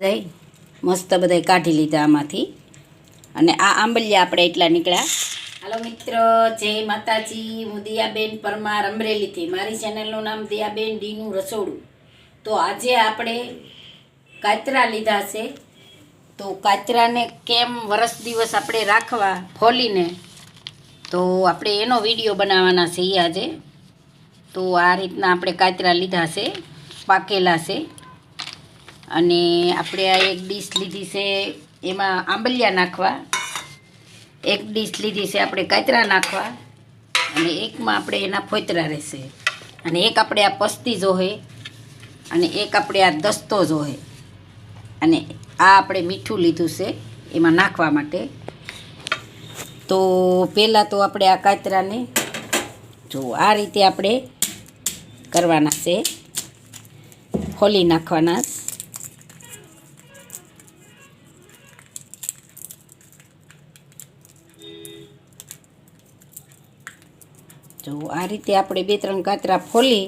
બધાય મસ્ત બધાય કાઢી લીધા આમાંથી. અને આ આંબલિયા આપણે એટલા નીકળ્યા. હાલો મિત્ર, જય માતાજી. હું દિયાબેન પરમાર અમરેલીથી. મારી ચેનલનું નામ દિયાબેન ડીનું રસોડું. તો આજે આપણે કાતરા લીધા છે. તો કાતરાને કેમ વરસ દિવસ આપણે રાખવા ફોલીને, તો આપણે એનો વીડિયો બનાવવાના છે ઈ આજે. તો આ રીતના આપણે કાતરા લીધા છે, પાકેલા છે. અને આપણે આ એક ડીશ લીધી છે, એમાં આંબલિયા નાખવા. એક ડીશ લીધી છે આપણે કાતરા નાખવા અને એકમાં આપણે એના ફોતરા રહેશે. અને એક આપણે આ પસ્તી જોહે અને એક આપણે આ દસ્તો જોહે. અને આ આપણે મીઠું લીધું છે, એમાં નાખવા માટે. તો પહેલાં તો આપણે આ કાતરાને જો આ રીતે આપણે કરવાના છે. ખોલી નાખવાના જો આ રીતે આપણે બે ત્રણ કાતરા ફોલી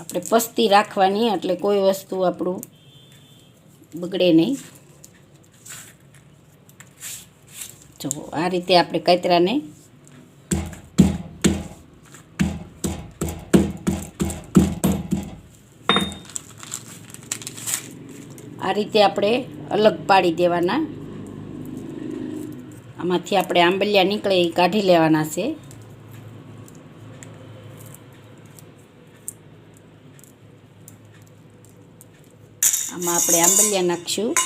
આપણે પસ્તી રાખવાની, એટલે કોઈ વસ્તુ આપણું બગડે નહીં. જો, આ રીતે આપણે કાતરાને આ રીતે આપણે અલગ પાડી દેવાના. આમાંથી આપણે આંબલિયા નીકળે એ કાઢી લેવાના છે. આમાં આપણે આંબલિયા નાખશું.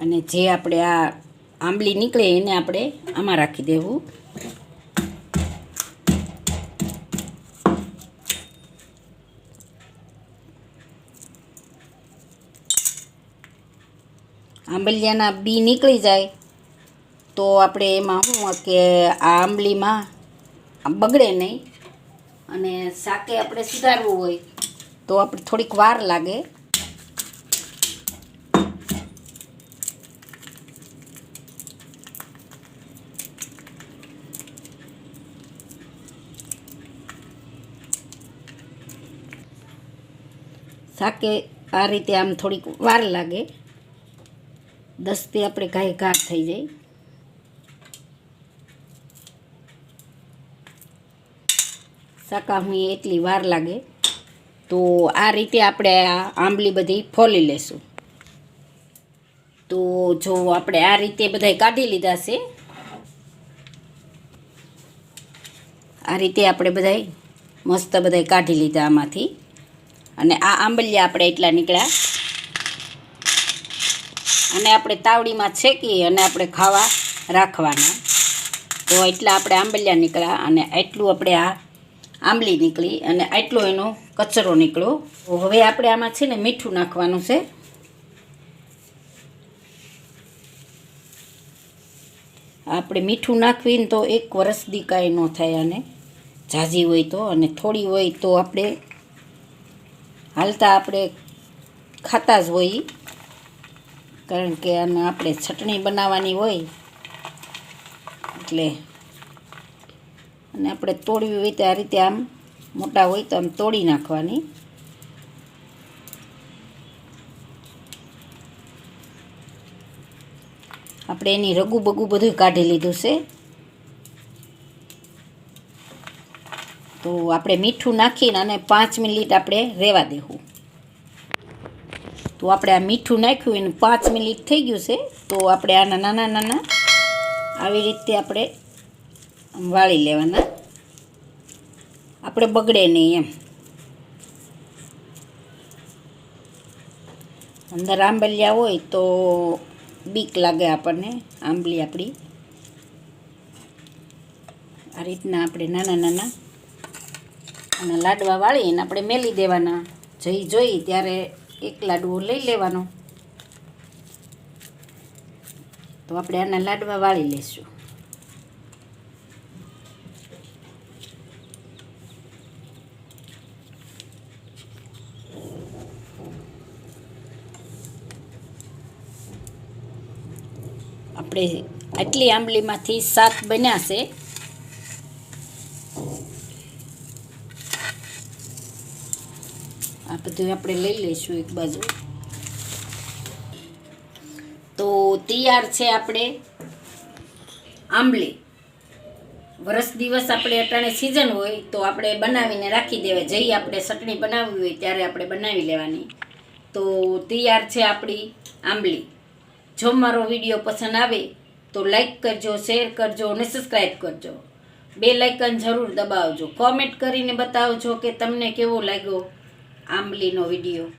અને જે આપણે આ આંબલી નીકળે એને આપણે આમાં રાખી દેવું. આંબલિયાના બી નીકળી જાય, તો આપણે એમાં શું કે આ આંબલીમાં બગડે નહીં અને શાકે આપણે સુધારવું હોય તો આપણે થોડીક વાર લાગે. શાકે આ રીતે આમ થોડીક વાર લાગે. દસથી આપણે ઘાય ઘાટ થઈ જાય. શાકામાં એટલી વાર લાગે. તો આ રીતે આપણે આ આંબલી બધી ફોલી લેશું. તો જો આપણે આ રીતે બધાય કાઢી લીધા છે. આ રીતે આપણે બધાય મસ્ત બધાય કાઢી લીધા આમાંથી. અને આ આંબલિયા આપણે એટલા નીકળ્યા. અને આપણે તાવડીમાં છેકી અને આપણે ખાવા રાખવાના. તો એટલા આપણે આંબલિયા નીકળ્યા અને એટલું આપણે આ આંબલી નીકળી અને આટલો એનો કચરો નીકળ્યો. તો હવે આપણે આમાં છે ને મીઠું નાખવાનું છે. આપણે મીઠું નાખવીને તો એક વરસ દી કાંઈ ન થાય અને ઝાઝી હોય તો અને થોડી હોય તો આપણે હાલતા આપણે ખાતા જ હોય. કારણ કે આને આપણે ચટણી બનાવવાની હોય, એટલે અને આપણે તોડવી હોય તો આ રીતે આમ મોટા હોય તો આમ તોડી નાખવાની. આપણે એની રગુ બગુ બધું કાઢી લીધું છે. તો આપણે મીઠું નાખીને અને પાંચ મિનિટ આપણે રહેવા દેવું. તો આપણે આ મીઠું નાખ્યું એને પાંચ મિનિટ થઈ ગયું છે, તો આપણે આના નાના નાના આવી રીતે આપણે વાળી લેવાના. આપણે બગડે નહીં એમ. અંદર આંબલિયા હોય તો બીક લાગે આપણને, આંબલી આપણી. આ રીતના આપણે નાના નાના અને લાડવા વાળીને આપણે મેલી દેવાના. જઈ, જોઈ, ત્યારે એક લાડવો લઈ લેવાનો. તો આપણે આના લાડવા વાળી લઈશું આપણે આટલી આંબલીમાંથી સાત બન્યા છે. આ બધું આપણે લઈ લઈશું એક બાજુ. તો તૈયાર છે આપણે આંબલી. વરસ દિવસ આપણે અટાણે સિઝન હોય તો આપણે બનાવીને રાખી દેવાય. જઈ આપણે ચટણી બનાવવી હોય ત્યારે આપણે બનાવી લેવાની. તો તૈયાર છે આપણી આંબલી. જો મારો વીડિયો પસંદ આવે તો લાઈક કરજો શેર કરજો અને સબસ્ક્રાઈબ કરજો. બે લાઇકન જરૂર દબાવજો. કોમેન્ટ કરીને બતાવજો કે તમને કેવો લાગ્યો. આંબલીનો વીડિયો.